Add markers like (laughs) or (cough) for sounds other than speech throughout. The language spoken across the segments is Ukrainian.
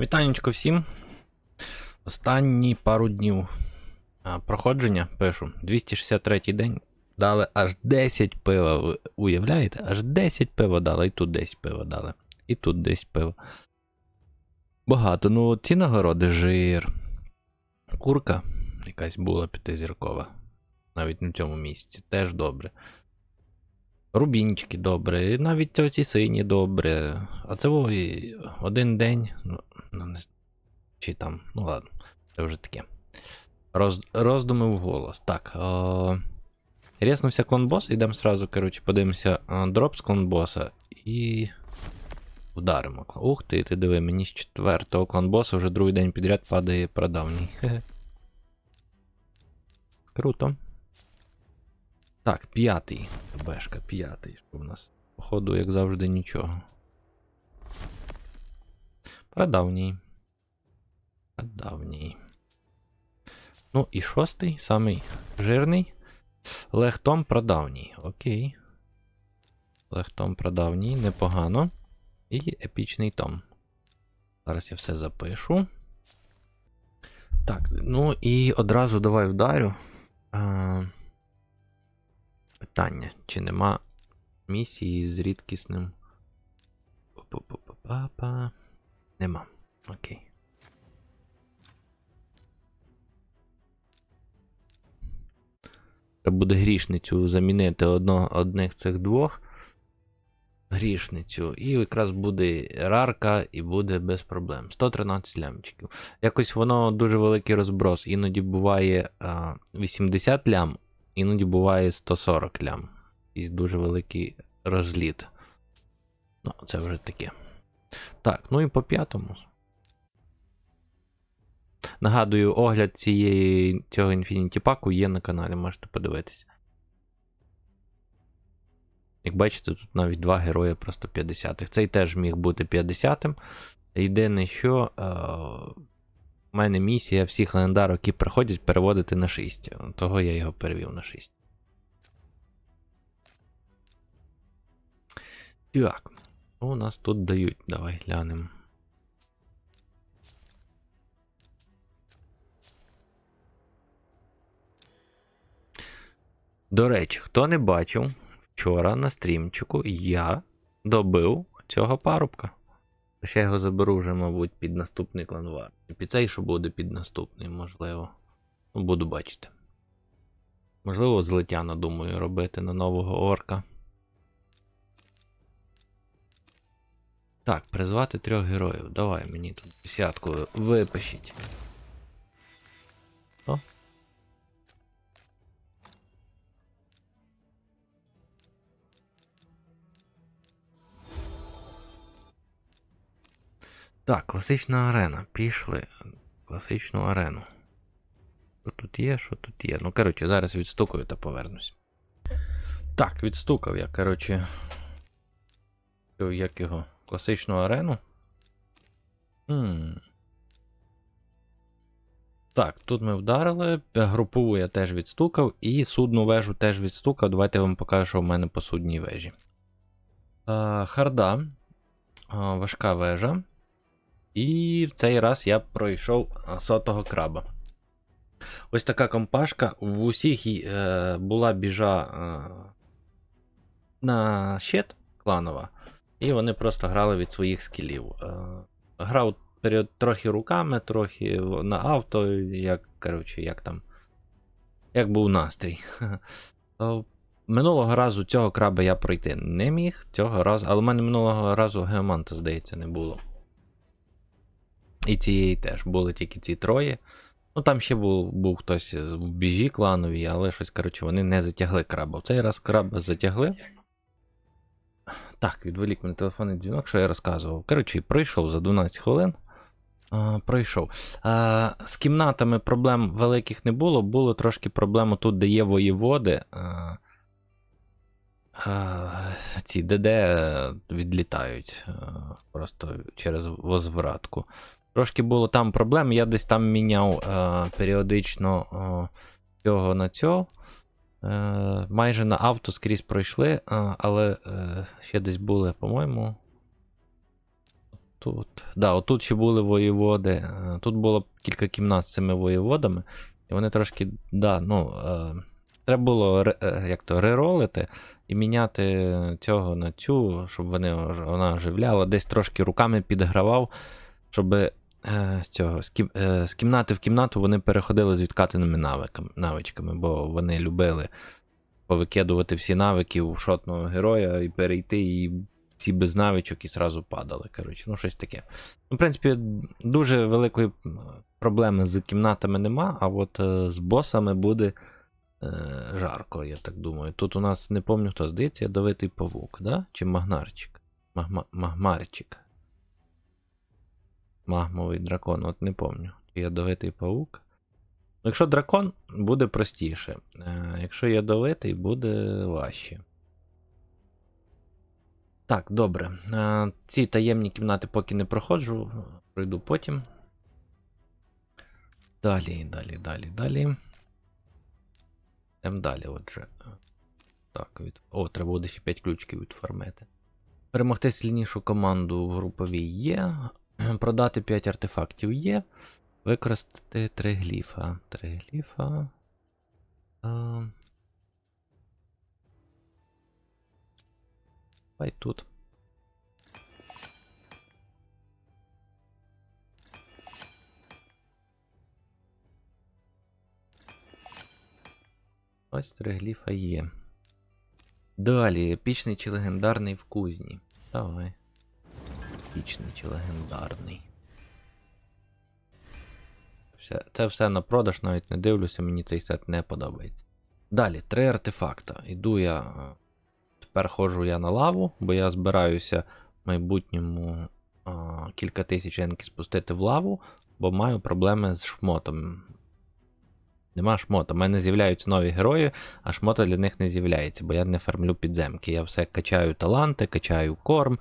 Вітанечко всім. Останні пару днів проходження пишу. 263 день. Дали аж 10 пива. Ви уявляєте? Аж 10 пива дали, і тут 10 пива дали. І тут 10 пива. Багато. Ну, ці нагороди жир. Курка якась була п'ятизіркова. Навіть на цьому місці. Теж добре. Рубінчики добре, і навіть оці сині добре. А це один день. Ну, чи там, ну ладно, це вже таке. Роз, роздуми в голос. Так. О, рєснувся клонбос, йдемо сразу, коротше, подивимося дроп з клонбоса і. Вдаримо. Ух ти, ти диви, мені з четвертого клонбоса вже другий день підряд падає прадавній. (laughs) Круто. Так, п'ятий. Бешка, п'ятий. Що в нас? Походу, як завжди, нічого. Прадавній. Прадавній. Ну і шостий, самий жирний. Лехтом прадавній. Окей. Лехтом прадавній, непогано. І епічний том. Зараз я все запишу. Так, ну і одразу давай вдарю. А, питання, чи нема місії з рідкісним. Па-па-па-па-па. Нема. Окей. Треба буде грішницю замінити одно, одних цих двох. Грішницю. І якраз буде рарка, і буде без проблем. 113 лямчиків. Якось воно дуже великий розброс. Іноді буває а, 80 лям, іноді буває 140 лям. І дуже великий розліт. Ну, це вже таке. Так, ну і по п'ятому. Нагадую, огляд цієї, цього Infinity Pack є на каналі, можете подивитися. Як бачите, тут навіть два герої просто 50-х. Цей теж міг бути 50-м. Єдине, що е, у мене місія всіх легендарок, які приходять, переводити на 6. Того я його перевів на 6. Так. Що у нас тут дають? Давай глянемо. До речі, хто не бачив, вчора на стрімчику я добив цього парубка. Ще його заберу вже, мабуть, під наступний кланвар. Під цей, що буде під наступний, можливо. Ну, буду бачити. Можливо, злетяна, думаю, робити на нового орка. Так, призвати трьох героїв. Давай мені тут десятку випишіть. О. Так, класична арена. Пішли. Класичну арену. Що тут є, що тут є. Ну, коротше, зараз відстукаю та повернусь. Так, відстукав я, коротше. Як його? Класичну арену. Хм. Так, тут ми вдарили. Групову я теж відстукав, і судну вежу теж відстукав. Давайте я вам покажу, що в мене по судній вежі. А, харда. А, важка вежа. І в цей раз я пройшов сотого краба. Ось така компашка. В усіх е, була біжа е, на щит кланова, і вони просто грали від своїх скілів. Е, грав період трохи руками, трохи на авто, як, коротше, як там. Як був настрій. (laughs) Е, Минулого разу цього краба я пройти не міг, цього разу, але в мене минулого разу геоманта, здається, не було. І цієї теж були тільки ці троє. Ну там ще був був хтось в біжі клановій, але щось, коротше, вони не затягли краба. В цей раз краба затягли. Так, відволік мене телефонний дзвінок, що я розказував. Коротше, пройшов за 12 хвилин. А, пройшов. А, з кімнатами проблем великих не було. Було трошки проблем тут, де є воєводи. А, а, ці ДД відлітають а, просто через возвратку. Трошки було там проблем, я десь там міняв е, періодично е, цього на цього. Е, майже на авто скрізь пройшли, е, але е, ще десь були, по-моєму. тут. Да, отут ще були воєводи. Тут було кілька кімнат з цими воєводами. І вони трошки. Да, ну, треба було як то, реролити і міняти цього на цю, щоб вони, вона оживляла. Десь трошки руками підгравав, щоб цього, з, кім, е, з кімнати в кімнату вони переходили з відкатаними навиками, навичками, бо вони любили повикидувати всі навики у шотного героя і перейти, і всі без навичок і зразу падали. Коротше, ну щось таке. Ну, в принципі, дуже великої проблеми з кімнатами нема, а от е, з босами буде е, жарко, я так думаю. Тут у нас не пам'ятаю, хто здається, ядовитий павук, да? Чи магнарчик? Магма... Магмарчик. Магмовий дракон, от не пам'ятаю. Чи ядовитий павук. Ну, Якщо дракон, буде простіше. Е, якщо ядовитий, буде важче. Так, добре. Е, ці таємні кімнати поки не проходжу, пройду потім. Далі, далі, далі, далі. Йдемо далі, отже. Так, від... О, треба буде ще 5 ключиків відформити. Перемогти сильнішу команду в груповій є. Продати 5 артефактів є. Використати 3 гліфа. 3 гліфа. А... Давай тут. Ось три гліфа є. Далі, епічний чи легендарний в кузні. Давай. Епічний чи легендарний. Все, це все на продаж, навіть не дивлюся, мені цей сет не подобається. Далі, три артефакта. Іду я. е, Тепер ходжу я на лаву, бо я збираюся в майбутньому а, кілька тисяч енки спустити в лаву, бо маю проблеми з шмотом. Нема шмота. У мене з'являються нові герої, а шмота для них не з'являється, бо я не фармлю підземки. Я все качаю таланти, качаю корм,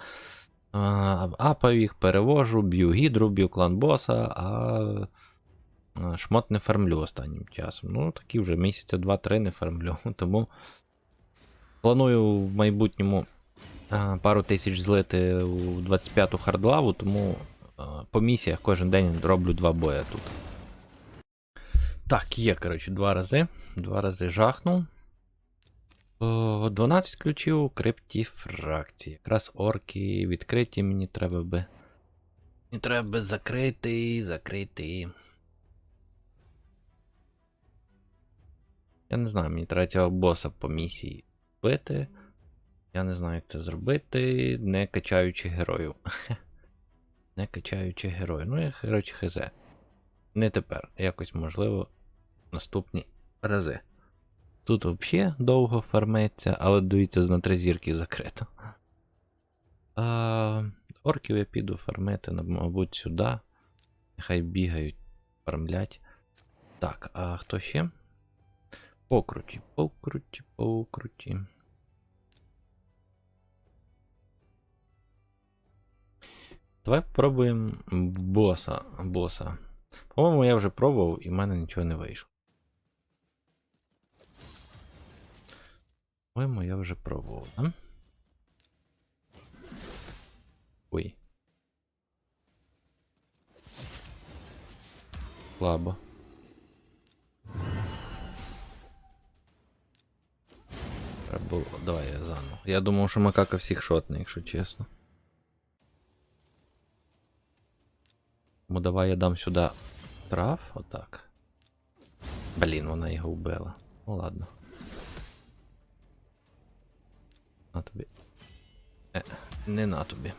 апаю їх, перевожу, б'ю гідру, б'ю клан боса, а шмот не фармлю останнім часом. Ну, такі вже місяця 2-3 не фармлю. (laughs) Тому планую в майбутньому пару тисяч злити у 25-ту хардлаву, тому по місіях кожен день роблю два боя тут. Так, є, коротше, два рази. Два рази жахнув. О, 12 ключів крипті фракції. Якраз орки відкриті мені треба би. Мені треба би закрити, закрити. Я не знаю, мені треба цього боса по місії бити. Я не знаю, як це зробити, не качаючи героїв. (laughs) не качаючи героїв. Ну, я, коротше, хз. Не тепер. Якось, можливо, наступні рази. Тут взагалі довго фармиться, але дивіться, з на три зірки закрито. А, орків я піду фармити, ну, мабуть, сюди. Нехай бігають, фармлять. Так, а хто ще? Покруті, покруті, покруті. Давай попробуємо боса. боса. По-моєму, я вже пробував і в мене нічого не вийшло. По-моєму, я вже пробував, да? Ой. Слабо. Треба було. Давай я заново. Я думав, що макака всіх шотне, якщо чесно. Ну давай я дам сюди трав, отак. Блін, вона його вбила. Ну ладно. На тобі. Е, не на тобі.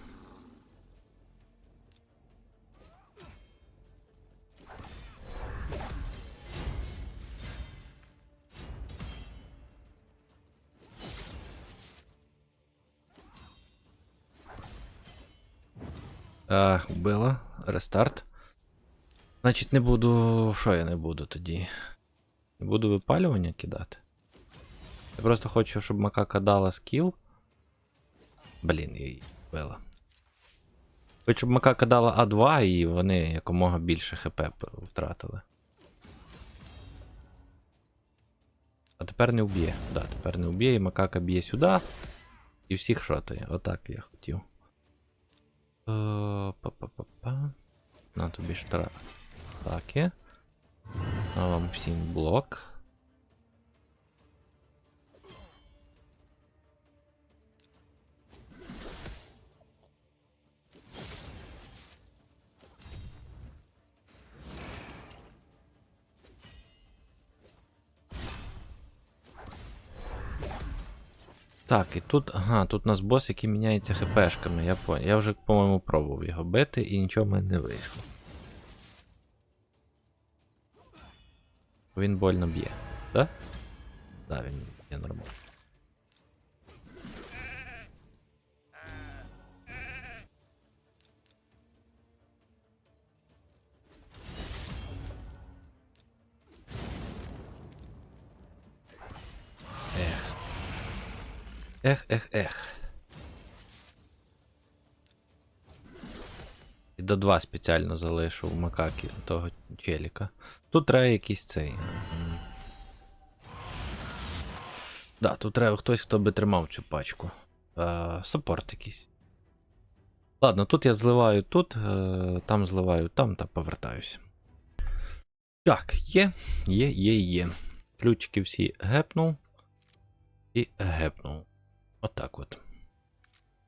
А, вбила. Рестарт. Значить, не буду. Що я не буду тоді? Не буду випалювання кидати. Я просто хочу, щоб макака дала скіл. Блін, її вбила. Хочу, щоб макака дала А2 і вони якомога більше ХП втратили. А тепер не вб'є. Да, тепер не вб'є, і макака б'є сюди. І всіх шотає. Отак я хотів. Е, Па-па-па-па. На тобі штраф. Так. А вам всім блок. Так, і тут, ага, тут у нас бос, який міняється хпшками, я понял. Я вже, по-моєму, пробував його бити і нічого в мене не вийшло. Він больно б'є, да? Да, він б'є нормально. Ех, ех, ех. І до 2 спеціально залишив макаки того челіка. Тут треба якийсь цей. Да, тут треба хтось, хто би тримав цю пачку. Е, саппорт якийсь. Ладно, тут я зливаю тут, е, там зливаю там та повертаюся. Так, є, є, є, є. Ключики всі гепнув. І гепнув. Отак от.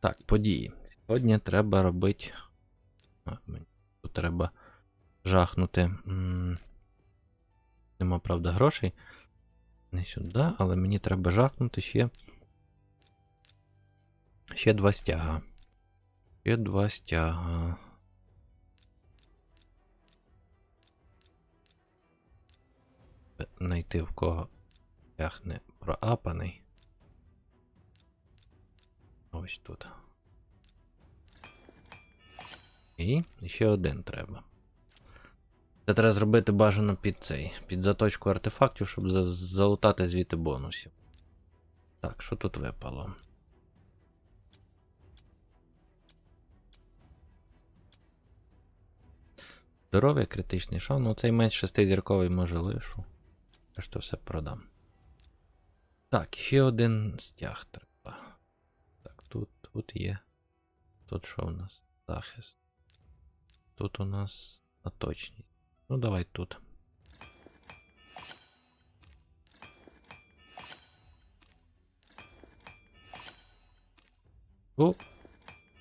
Так, події. Сьогодні треба робити. А, мені тут треба жахнути. Нема, правда, грошей. Не сюди, але мені треба жахнути ще. Ще два стяга. Ще два стяга. Найти в кого стяг не проапаний. Ось тут. І ще один треба. Це треба зробити бажано під цей, під заточку артефактів, щоб за- залутати звідти бонусів. Так, що тут випало? Здоров'я, критичний шан. Ну, цей меч шестизірковий може лишу. Решта все продам. Так, ще один стяг треба. Тут, є. Тут що у нас? Захист. Тут у нас наточність. Ну, давай тут. О!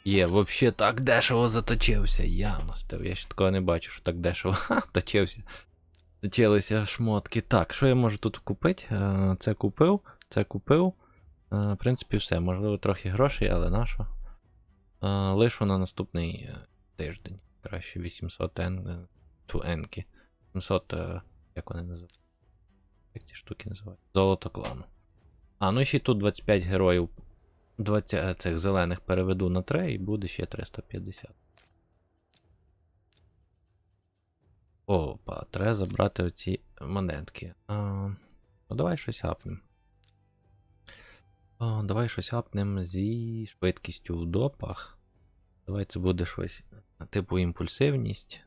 Є, вообще так дешево заточився. Я мастер. Я ще такого не бачу, що так дешево (laughs) ха, точився. Точилися шмотки. Так, що я можу тут купити? Е, Це купив, це купив. Е, В принципі, все. Можливо, трохи грошей, але на що? Е, Лишу на наступний е, тиждень. Краще 800 ен. Ту енки. 700. е, Як вони називають? Як ці штуки називають? Золото клану. А, ну і ще тут 25 героїв 20 е, цих зелених переведу на 3 і буде ще 350. Опа, треба забрати оці монетки. А, ну давай щось апнем. О, давай щось апнем зі швидкістю в допах. Давай це буде щось е, типу імпульсивність.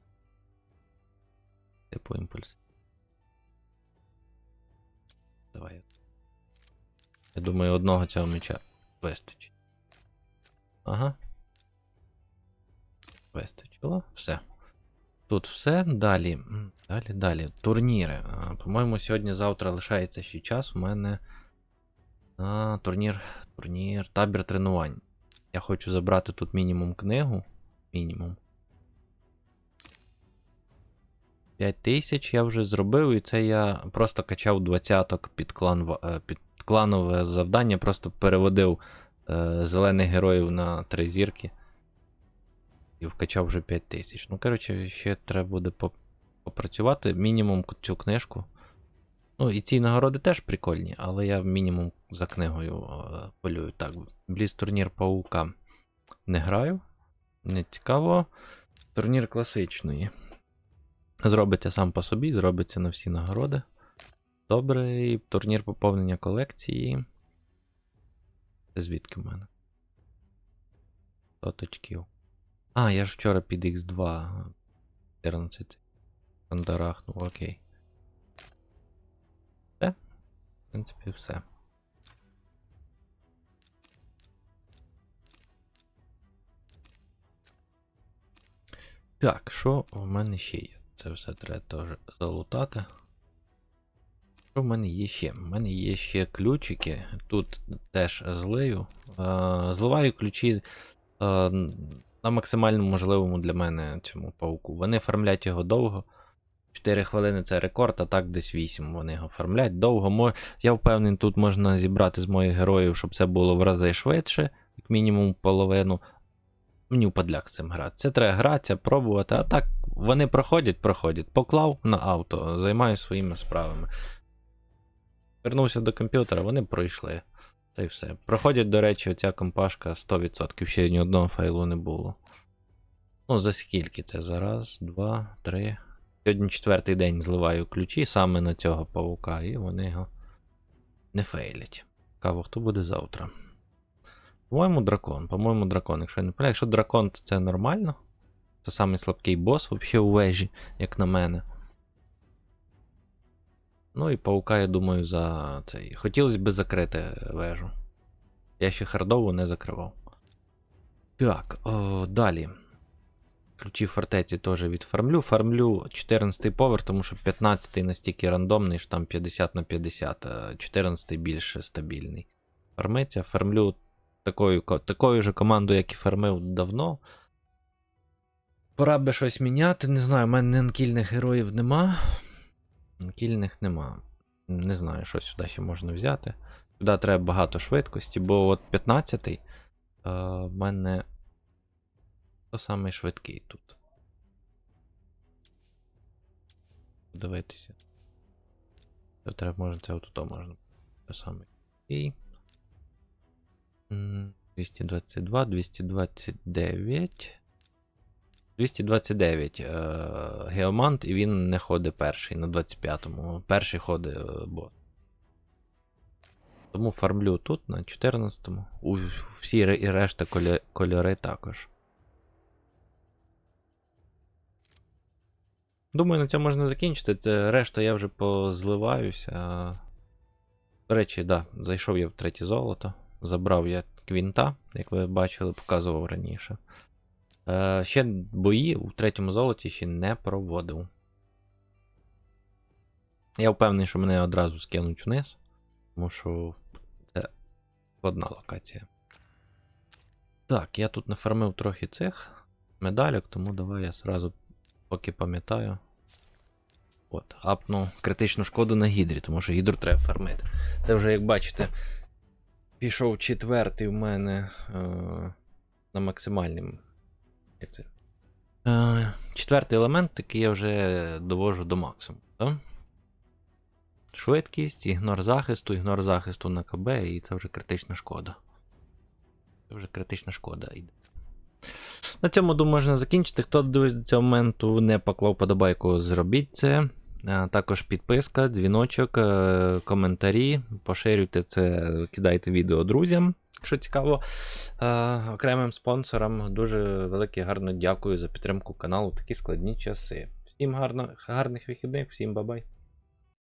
Типу імпульс. Давай. Я думаю, одного цього меча вистачить. Ага. Вистачило. Все. Тут все. Далі. Далі, далі. Турніри. По-моєму, сьогодні-завтра лишається ще час. У мене. А, турнір. Турнір. Табір тренувань. Я хочу забрати тут мінімум книгу. Мінімум. 5 тисяч я вже зробив, і це я просто качав двадцяток під, клан, е, під кланове завдання, просто переводив е, зелених героїв на три зірки. І вкачав вже 5 тисяч. Ну, коротше, ще треба буде попрацювати. Мінімум цю книжку. Ну, і ці нагороди теж прикольні, але я мінімум за книгою е, полюю. Так, бліз турнір паука не граю. Не цікаво. Турнір класичної. Зробиться сам по собі, зробиться на всі нагороди. Добре, турнір поповнення колекції. Це звідки в мене? 100 очків. А, я ж вчора під X2 14 андарахнув, окей. Принципі, все. Так, що в мене ще є? Це все треба теж залутати. Що в мене є ще? У мене є ще ключики. Тут теж злию. Е, зливаю ключі е, на максимально можливому для мене цьому пауку. Вони фармлять його довго. 4 хвилини це рекорд, а так десь 8 вони його фармлять довго. Я впевнений, тут можна зібрати з моїх героїв, щоб це було в рази швидше, як мінімум половину. Мені впадляк з цим грати. Це треба гратися, пробувати, а так вони проходять, проходять. Поклав на авто, займаюся своїми справами. Вернувся до комп'ютера, вони пройшли. Та й все. Проходять, до речі, оця компашка 100%, ще ні одного файлу не було. Ну, за скільки це? За раз, два, три. Сьогодні четвертий день зливаю ключі саме на цього павука, і вони його не фейлять. Цікаво, хто буде завтра. По-моєму, дракон. По-моєму, дракон. Якщо я не помиляю, якщо дракон, то це нормально. Це самий слабкий бос взагалі у вежі, як на мене. Ну і паука, я думаю, за цей. Хотілося б закрити вежу. Я ще хардову не закривав. Так, о, далі. Ключі фортеці теж відфармлю. Фармлю 14 поверх, тому що 15 настільки рандомний, що там 50 на 50, а 14 більш стабільний. Фармиться. Фармлю такою, ко- такою же командою, як і фармив давно. Пора би щось міняти. Не знаю, в мене анкільних героїв нема. Анкільних нема. Не знаю, що сюди ще можна взяти. Сюди треба багато швидкості, бо от 15-й е, в мене то самий швидкий тут. Дивитися. Це треба, може, це отут можна. Те самий. І. 222, 229. 229 е, Геомант, і він не ходить перший на 25-му. Перший ходить е, бот. Тому фармлю тут на 14-му. У всі і решта кольори також. Думаю, на цьому можна закінчити. Це решта я вже позливаюся. До речі, да, зайшов я в третє золото. Забрав я квінта, як ви бачили, показував раніше. Е, ще бої у третьому золоті ще не проводив. Я впевнений, що мене одразу скинуть вниз, тому що це складна локація. Так, я тут нафармив трохи цих медалек, тому давай я зразу, поки пам'ятаю. От, апну критичну шкоду на гідрі, тому що гідру треба фармити. Це вже, як бачите, пішов четвертий в мене е, на максимальному. Як це? Е, четвертий елемент, який я вже довожу до максимуму. Так? Швидкість, ігнор захисту, ігнор захисту на КБ, і це вже критична шкода. Це вже критична шкода йде. На цьому думаю, можна закінчити. Хто дивись до цього моменту, не поклав подобайку, зробіть це. Також підписка, дзвіночок, е, коментарі. Поширюйте це, кидайте відео друзям, якщо цікаво. Окремим спонсорам дуже велике гарно дякую за підтримку каналу такі складні часи. Всім гарно, гарних вихідних, всім бабай.